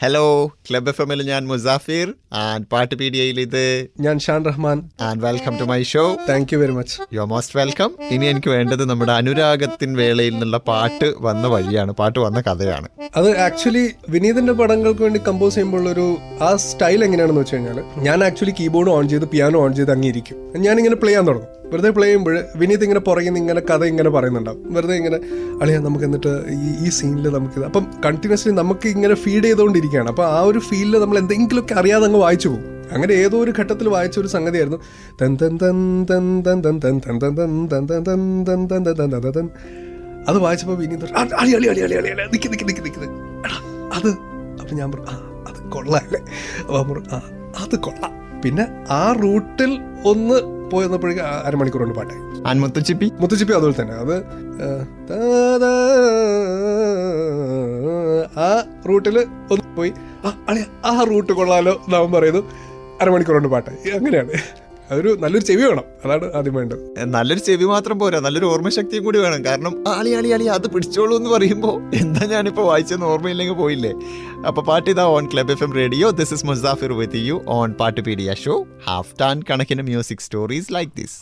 Hello club F എമ്മിൽ ഞാൻ Musafir and പാട്ട് പി ഡിയയിൽ ഇത് ഞാൻ Shan Rahman. And welcome to my show thank you very much you most welcome ഇനി എനിക്ക് വേണ്ടത് നമ്മുടെ അനുരാഗത്തിൻ വേളയിൽ നിന്നുള്ള പാട്ട് വന്ന വഴിയാണ് പാട്ട് വന്ന കഥയാണ്. അത് ആക്ച്വലി വിനീതിന്റെ പടങ്ങൾക്ക് വേണ്ടി കമ്പോസ് ചെയ്യുമ്പോൾ ഒരു ആ സ്റ്റൈൽ എങ്ങനെയാണെന്ന് വെച്ച് കഴിഞ്ഞാൽ ഞാൻ ആക്ച്വലി കീബോർഡ് ഓൺ ചെയ്ത് പിയാനോ ഓൺ ചെയ്ത് അങ്ങിരിക്കും ഇങ്ങനെ പ്ലേ ചെയ്യാൻ തുടങ്ങും. വെറുതെ പ്ലേ ചെയ്യുമ്പോൾ വിനീത് ഇങ്ങനെ പുറകിൽ നിന്ന് ഇങ്ങനെ കഥ ഇങ്ങനെ പറയുന്നുണ്ടാവും. വെറുതെ ഇങ്ങനെ അളിയാ നമുക്ക് എന്നിട്ട് ഈ ഈ സീനിൽ നമുക്ക് അപ്പം കണ്ടിന്യൂസ്ലി നമുക്ക് ഇങ്ങനെ ഫീഡ് ചെയ്തുകൊണ്ടിരിക്കുകയാണ് അപ്പോൾ ആ ഒരു ഫീലിൽ നമ്മൾ എന്തെങ്കിലുമൊക്കെ അറിയാതെ അങ്ങ് വായിച്ചു പോകും അങ്ങനെ ഏതോ ഒരു ഘട്ടത്തിൽ വായിച്ച ഒരു സംഗതിയായിരുന്നു തൻ തൻ തൻ തൻ തൻ തൻ തൻ തൻ തൻ തൻ തൻ തൻ തൻ തൻ തൻ തൻ തൻ തൻ അത് വായിച്ചപ്പോൾ പിന്നെ പറഞ്ഞു, "ആ, അളി അളി അളി അളി അളി അളി നിക്ക് നിക്ക് നിക്ക്. എടാ അത് അപ്പം ഞാൻ പറഞ്ഞു ആ അത് കൊള്ളാല്ലേ അപ്പം പറഞ്ഞു ആ അത് കൊള്ളാം പിന്നെ ആ റൂട്ടിൽ ഒന്ന് പോയി വന്നപ്പോഴേക്കും അരമണിക്കൂർ കൊണ്ട് പാട്ടായി മുത്തുച്ചിപ്പി മുത്തുച്ചിപ്പി അതുപോലെ തന്നെ അത് ആ റൂട്ടിൽ ഒന്ന് പോയി ആ ആ റൂട്ട് കൊള്ളാലോ എന്നവൻ പറയുന്നു അരമണിക്കൂറുണ്ട് പാട്ട്. അങ്ങനെയാണ്. അതൊരു നല്ലൊരു ചെവി വേണം. അതാണ് ആദ്യം വേണ്ടത്. നല്ലൊരു ചെവി മാത്രം പോരാ. നല്ലൊരു ഓർമ്മശക്തിയും കൂടി വേണം. കാരണം ആളി ആളി ആളി അത് പിടിച്ചോളൂ എന്ന് പറയുമ്പോൾ എന്താ ഞാനിപ്പോൾ വായിച്ചെന്ന് ഓർമ്മയില്ലെങ്കിൽ പോയില്ലേ? അപ്പോൾ പാട്ട് ഇതാ on Club F M radio. This is Musafir with you on Pattupedia show half ton കണക്കിന് മ്യൂസിക് സ്റ്റോറീസ് ലൈക്ക് ദിസ്.